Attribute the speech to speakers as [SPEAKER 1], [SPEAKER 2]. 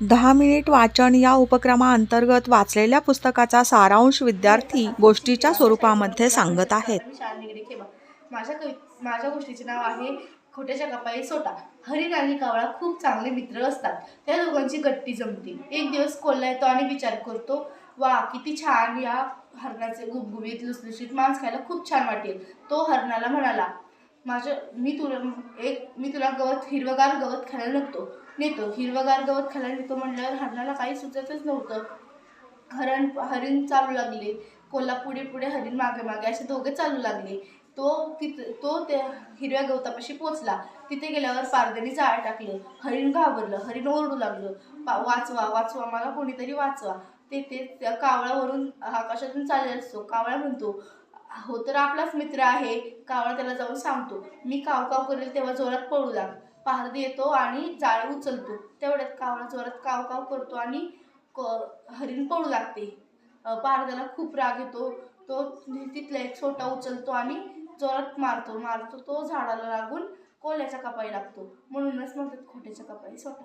[SPEAKER 1] दहा मिनिट वाचन या उपक्रमाअंतर्गत वाचलेल्या पुस्तकाचा सारांश विद्यार्थी गोष्टीच्या स्वरूपामध्ये सांगत आहेत.
[SPEAKER 2] माझ्या कवि माझ्या गोष्टीचे नाव आहे खोट्याच्या कपाळी सोटा. हरिण आणि कावळा खूप चांगले मित्र असतात. त्या दोघांची गट्टी जमते. एक दिवस कोल्हा येतो आणि विचार करतो वा किती छान या हरणाचे गुबगुबीत लुसलुशीत मांस खायला खूप छान वाटेल. तो हरणाला म्हणाला माझ्या मी तुला एक मी तुला गवत हिरवगार गवत खायला लागतो नेतो. हिरवगार गवत खायला नेतो म्हटल्यावर हरणाला काही सुचतच नव्हतं. हरण हरिण चालू लागले. कोल्हा पुढे पुढे हरिण मागे मागे असे दोघे चालू लागले. तो तिथ तो त्या हिरव्या गवतापाशी पोचला. तिथे गेल्यावर पारद्याने जाळ टाकलं. हरिण घाबरलं. हरिण ओरडू लागलं. पा वाचवा वाचवा मला कोणीतरी वाचवा. ते ते त्या कावळावरून आकाशातून चालले असतो. कावळा म्हणतो हो तर आपलाच मित्र आहे. कावळा त्याला जाऊन सांगतो मी काव काव करेल तेव्हा जोरात पळू लाग. पारदी येतो आणि जाळ उचलतो. तेवढ्यात कावळा जोरात काव काव करतो आणि क- हरिण पळू लागते. अ, पारद्याला खूप राग येतो. तो तिथला एक छोटा उचलतो आणि जोरात मारतो. मारतो तो झाडाला लागून कोल्याच्या कपाई लागतो. म्हणूनच म्हणतात खोट्याच्या कपाई सोटा.